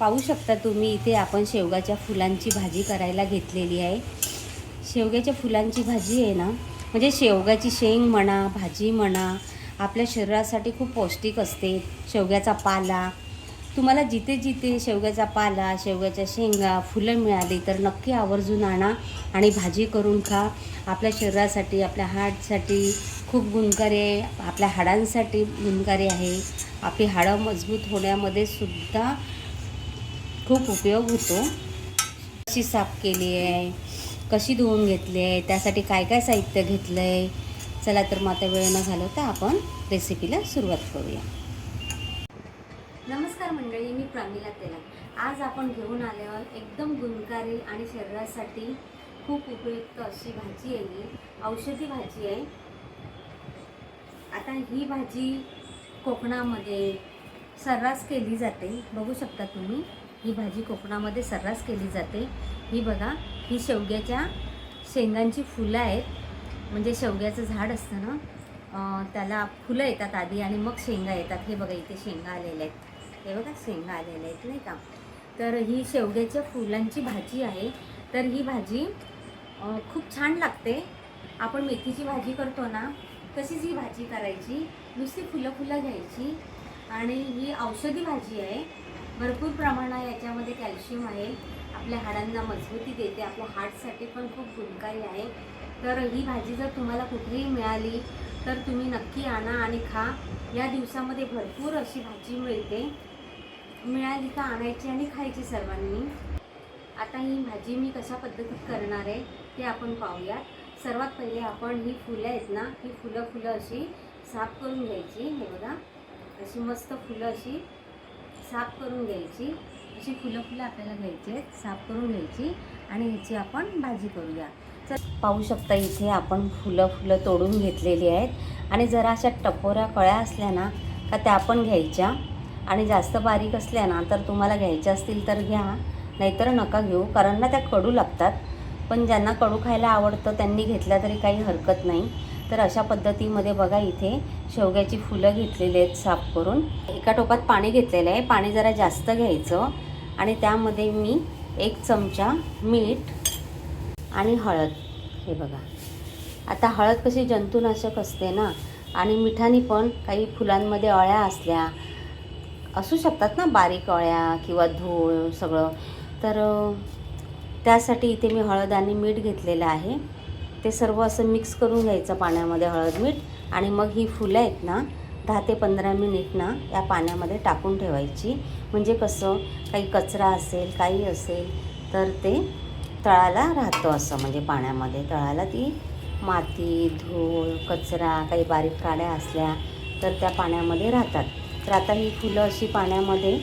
पाहू शकता तुम्ही इथे आपण शेवगाच्या फुलांची भाजी करायला घेतलेली आहे. शेवग्याच्या फुलांची भाजी आहे ना म्हणजे शेवगाची शेंग म्हणा भाजी म्हणा आपल्या शरीरासाठी खूप पौष्टिक असते. शेवग्याचा पाला तुम्हाला जिथे जिथे शेवग्याचा पाला शेवग्याच्या शेंगा फुलं मिळाली तर नक्की आवर्जून आणा आणि भाजी करून खा. आपल्या शरीरासाठी आपल्या हार्टसाठी खूप गुणकारी आहे. आपल्या हाडांसाठी गुणकारी आहे. आपली हाडं मजबूत होण्यामध्ये सुद्धा खूप उपयोग होतो. कशी साफ केली आहे? कशी धुवून घेतली आहे? त्यासाठी काय काय साहित्य घेतलं आहे चला तर मग आता वेळ न घालवता आपण रेसिपीला सुरुवात करूया. नमस्कार मंडळी मी प्रमिला तेलंग आज आपण घेऊन आल्यावर एकदम गुणकारी आणि शरीरासाठी खूप उपयुक्त अशी भाजी आहे ही. औषधी भाजी आहे. आता ही भाजी कोकणामध्ये सर्रास केली जाते. बघू शकता तुम्ही. ही भाजी कोकणामध्ये सर्रास केली जाते. ही बघा ही शेवग्याच्या शेंगांची फुलं आहेत. म्हणजे शेवग्याचं झाड असतं ना त्याला फुलं येतात आधी आणि मग शेंगा येतात. हे बघा इथे शेंगा आलेल्या आहेत. हे बघा शेंगा आलेल्या आहेत नाही का? तर ही शेवग्याच्या फुलांची भाजी आहे. तर ही भाजी खूप छान लागते. आपण मेथीची भाजी करतो ना तशीच ही भाजी करायची. नुसती फुलं फुलं घ्यायची. आणि ही औषधी भाजी आहे. भरपूर प्रमाणात याच्यामध्ये कॅल्शियम आहे. आपल्या हाडांना मजबूती देते. आपल्या हार्टसाठी पण खूप गुणकारी आहे. तर ही भाजी जर तुम्हाला कुठेही मिळाली तर तुम्ही नक्की आणा आणि खा. या दिवसामध्ये भरपूर अशी भाजी मिळते. मिळाली का आणायची आणि खायची सर्वांनी. आता ही भाजी मी कशा पद्धतीत करणार आहे ते आपण पाहूयात. सर्वात पहिले आपण ही फुलं आहेत ना ही फुलं फुलं अशी साफ करून घ्यायची. हे बघा अशी मस्त फुलं अशी साफ करून घ्यायची. अशी फुलं फुलं आपल्याला घ्यायची आहेत साफ करून घ्यायची आणि ह्याची आपण भाजी करूया. तर पाहू शकता इथे आपण फुलं फुलं तोडून घेतलेली आहेत आणि जरा अशा टपोऱ्या कळ्या असल्या ना का त्या पण घ्यायच्या. आणि जास्त बारीक असल्या ना तर तुम्हाला घ्यायच्या असतील तर घ्या. नाहीतर नका घेऊ कारण ना त्या कडू लागतात. पण ज्यांना कडू खायला आवडतं त्यांनी घेतल्या तरी काही हरकत नाही. तर अशा पद्धतीमध्ये बघा इथे शेवग्याची फुलं घेतलेली आहेत साफ करून. एका टोपात पाणी घेतलेलं आहे. पाणी जरा जास्त घ्यायचं आणि त्यामध्ये मी एक चमचा मीठ आणि हळद. हे बघा. आता हळद कशी जंतुनाशक असते ना आणि मिठाने पण काही फुलांमध्ये अळ्या असल्या असू शकतात ना बारीक अळ्या किंवा धूळ सगळं. तर त्यासाठी इथे मी हळद आणि मीठ घेतलेलं आहे. ते सर्व असं मिक्स करून घ्यायचं पाण्यामध्ये हळद मीठ आणि मग ही फुलं आहेत ना दहा ते पंधरा मिनिट ना या पाण्यामध्ये टाकून ठेवायची. म्हणजे कसं काही कचरा असेल काही असेल तर ते तळाला राहतं असं. म्हणजे पाण्यामध्ये तळाला ती माती धूळ कचरा काही बारीक काड्या असल्या तर त्या पाण्यामध्ये राहतात. तर आता ही फुलं अशी पाण्यामध्ये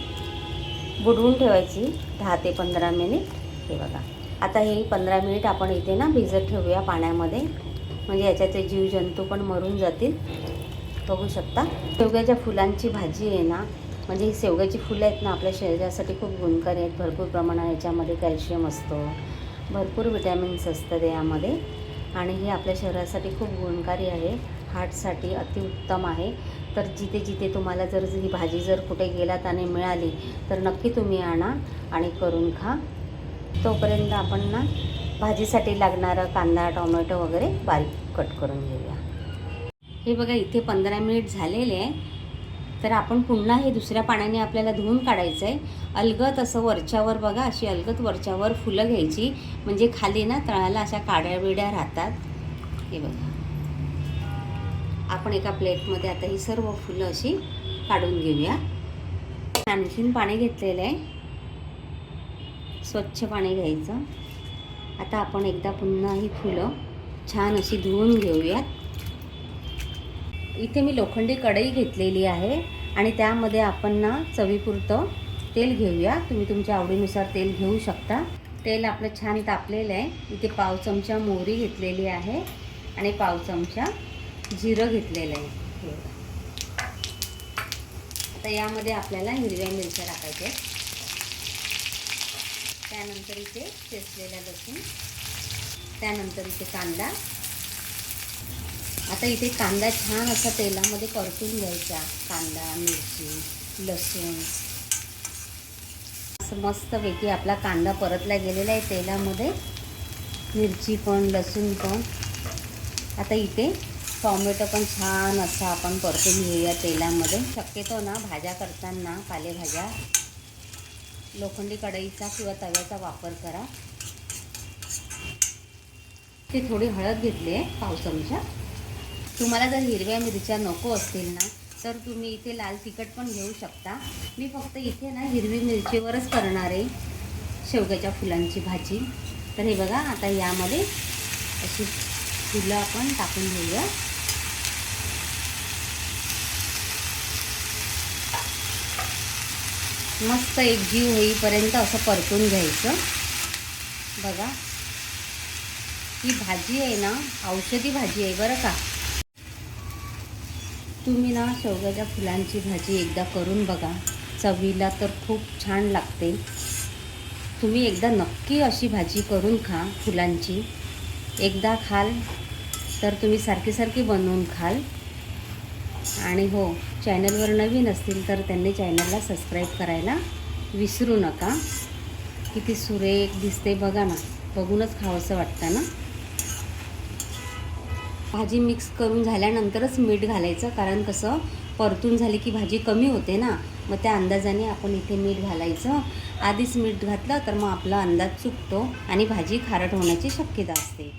बुडवून ठेवायची दहा ते पंधरा मिनिट हे बघा. आता हे पंधरा मिनिट आपण इथे ना भिजत ठेवूया पाण्यामध्ये. म्हणजे याच्याचे जीवजंतू पण मरून जातील. बघू शकता. शेवग्याच्या फुलांची भाजी आहे ना म्हणजे ही शेवग्याची फुलं आहेत ना आपल्या शरीरासाठी खूप गुणकारी आहेत. भरपूर प्रमाणात याच्यामध्ये कॅल्शियम असतं. भरपूर विटॅमिन्स असतात यामध्ये. आणि हे आपल्या शरीरासाठी खूप गुणकारी आहे. हार्टसाठी अतिउत्तम आहे. तर जिथे जिथे तुम्हाला जर ही भाजी जर कुठे गेलात आणि मिळाली तर नक्की तुम्ही आणा आणि करून खा. तोपर्यंत आपण ना भाजीसाठी लागणारं कांदा टोमॅटो वगैरे बारीक कट करून घेऊया. हे बघा इथे पंधरा मिनिट झालेले आहे. तर आपण पुन्हा हे दुसऱ्या पाण्याने आपल्याला धुवून काढायचं आहे अलगत असं वरच्यावर बघा अशी अलगत वरच्यावर फुलं घ्यायची. म्हणजे खाली ना तळाला अशा काड्या बिड्या राहतात. हे बघा. आपण एका प्लेटमध्ये आता ही सर्व फुलं अशी काढून घेऊया. आणखीन पाणी घेतलेलं आहे. स्वच्छ पाणी घ्यायचं. आता आपण एकदा पुन्हा ही फुलं छान अशी धुवून घेऊयात. इथे मी लोखंडी कढई घेतलेली आहे आणि त्यामध्ये आपण ना चवीपुरतं तेल घेऊया. तुम्ही तुमच्या आवडीनुसार तेल घेऊ शकता. तेल आपलं छान तापलेलं आहे. इथे पाव चमचा मोहरी घेतलेली आहे आणि पाव चमचा जिरं घेतलेलं आहे. आता यामध्ये आपल्याला हिरव्या मिरच्या टाकायच्या आहेत. त्यानंतर इथे चेचलेला लसूण त्यानंतर इथे कांदा. आता इथे कांदा छान असा तेलामध्ये परतून घ्यायचा. कांदा मिरची लसूण. असं मस्तपैकी आपला कांदा परतला गेलेला आहे तेलामध्ये. मिरची पण लसूण पण. आता इथे टॉमॅटो पण छान असं आपण परतून घेऊया तेलामध्ये. शक्यतो ना भाज्या करताना पालेभाज्या लोखंडी कढईचा किंवा तव्याचा वापर करा. ते थोडी हळद घेतली आहे पाव चमचा. तुम्हाला जर हिरव्या मिरच्या नको असतील ना तर तुम्ही इथे लाल तिखट पण घेऊ शकता. मी फक्त इथे ना हिरवी मिरचीवरच करणार आहे शेवग्याच्या फुलांची भाजी. तर हे बघा आता यामध्ये अशी फुलं आपण टाकून घेऊया. मस्त एक जीव होईपर्यंत असं परतून घ्यायचं. बघा. ही भाजी आहे ना औषधी भाजी आहे बरं का. तुम्ही ना शेवग्याच्या फुलांची भाजी एकदा करून बघा. चवीला तर खूप छान लागते. तुम्ही एकदा नक्की अशी भाजी करून खा फुलांची. एकदा खाल तर तुम्ही सारखी सारखी बनवून खाल. आणि हो चॅनलवर नवीन असतील तर त्यांनी चॅनलला सबस्क्राईब करायला विसरू नका. किती सुरेख दिसते बघा ना बघूनच खावंसं वाटतं ना. भाजी मिक्स करून झाल्यानंतरच मीठ घालायचं कारण कसं परतून झाली की भाजी कमी होते ना मग त्या अंदाजाने आपण इथे मीठ घालायचं. आधीच मीठ घातलं तर मग आपला अंदाज चुकतो आणि भाजी खारट होण्याची शक्यता असते.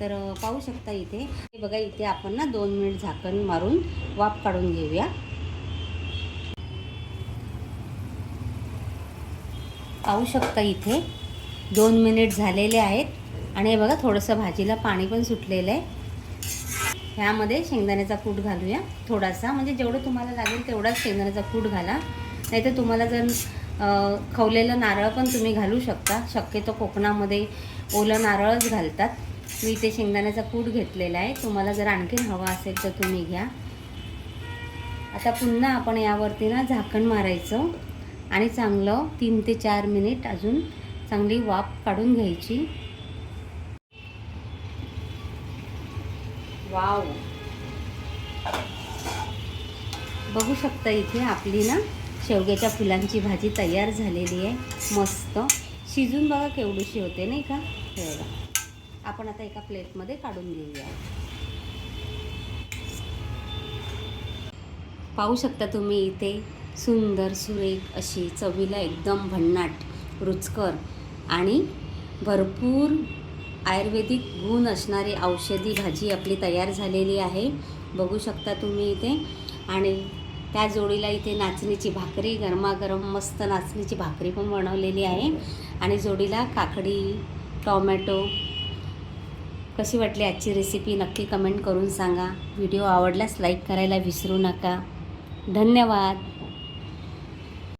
तर पाहू शकता इथे. हे बघा इथे आपण ना दोन मिनिट झाकण मारून वाफ काढून घेऊया. पाहू शकता इथे दोन मिनिट झालेले आहेत. आणि हे बघा थोडंसं भाजीला पाणी पण सुटलेलं आहे. ह्यामध्ये शेंगदाण्याचा कूट घालूया. थोडासा म्हणजे जेवढं तुम्हाला लागेल तेवढाच शेंगदाण्याचा कूट घाला. नाहीतर तुम्हाला जर खवलेलं नारळ पण तुम्ही घालू शकता. शक्यतो कोकणामध्ये ओलं नारळच घालतात. मी इथे शेंगदाण्याचा कूट घेतलेला आहे. तुम्हाला जर आणखीन हवा असेल तर तुम्ही घ्या. आता पुन्हा आपण यावरती ना झाकण मारायचं आणि चांगलं तीन ते चार मिनिट अजून चांगली वाफ काढून घ्यायची. वाव. बघू शकता इथे आपली ना शेवग्याच्या फुलांची भाजी तयार झालेली आहे. मस्त. शिजून बघा केवढीशी होते नाही का? बघा. आपण आता एका प्लेटमध्ये काढून घेऊया. पाहू शकता तुम्ही इथे सुंदर सुरेख अशी चवीला एकदम भन्नाट रुचकर आणि भरपूर आयुर्वेदिक गुण असणारी औषधी भाजी आपली तयार झालेली आहे. बघू शकता तुम्ही इथे. आणि त्या जोडीला इथे नाचणीची भाकरी गरमागरम मस्त नाचणीची भाकरी पण बनवलेली आहे. आणि जोडीला काकडी टॉमॅटो कशी वाटली आजची रेसिपी नक्की कमेंट करून सांगा. व्हिडिओ आवडल्यास लाईक करायला विसरू नका. धन्यवाद.